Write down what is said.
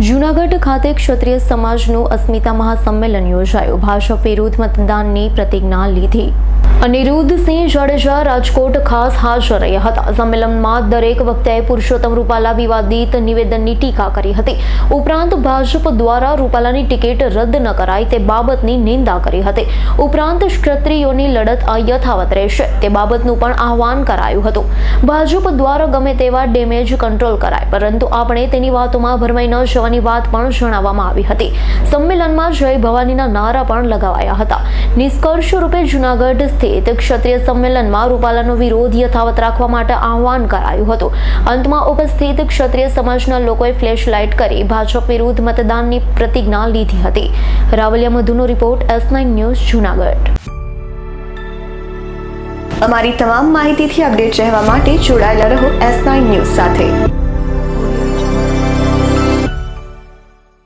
જૂનાગઢ ખાતે ક્ષત્રિય સમાજનું અસ્મિતા મહાસંમેલન યોજાયું. ભાષા વિરુદ્ધ મતદાનની પ્રતિજ્ઞા લીધી. અનિરુદ્ધસિંહ જાડેજા રાજકોટ ખાસ હાજર રહ્યા હતા. સંમેલનમાં દરેક વખતે પુરુષોત્તમ રૂપાલા વિવાદિત નિવેદનની ટીકા કરી હતી. ઉપરાંત ભાજપ દ્વારા રૂપાલાની ટિકિટ રદ ન કરાય તે બાબતની નિંદા કરી હતી. ઉપરાંત ક્ષત્રિયોની લડત યથાવત રહેશે તે બાબતનું પણ આહવાન કરાયું હતું. ભાજપ દ્વારા ગમે તેવા ડેમેજ કંટ્રોલ કરાય, પરંતુ આપણે તેની વાતોમાં ભરમાઈ ન જવાની વાત પણ જણાવવામાં આવી હતી. સંમેલનમાં જય ભવાનીના નારા પણ લગાવાયા હતા. નિષ્કર્ષ રૂપે જૂનાગઢ સ્થિત ક્ષત્રિય સંમેલનમાં રૂપાલાનો વિરોધ યથાવત રાખવા માટે આહવાન કરાયું હતું. અંતમાં ઉપસ્થિત ક્ષત્રિય સમાજના લોકોએ ફ્લેશ લાઇટ કરી ભાજપ વિરુદ્ધ મતદાનની પ્રતિજ્ઞા લીધી હતી. રાવલિયા મધુનો રિપોર્ટ એસ ન્યૂઝ, જુનાગઢ. અમારી તમામ માહિતીથી અપડેટ રહેવા માટે જોડાયેલા રહો એસ ન્યૂઝ સાથે.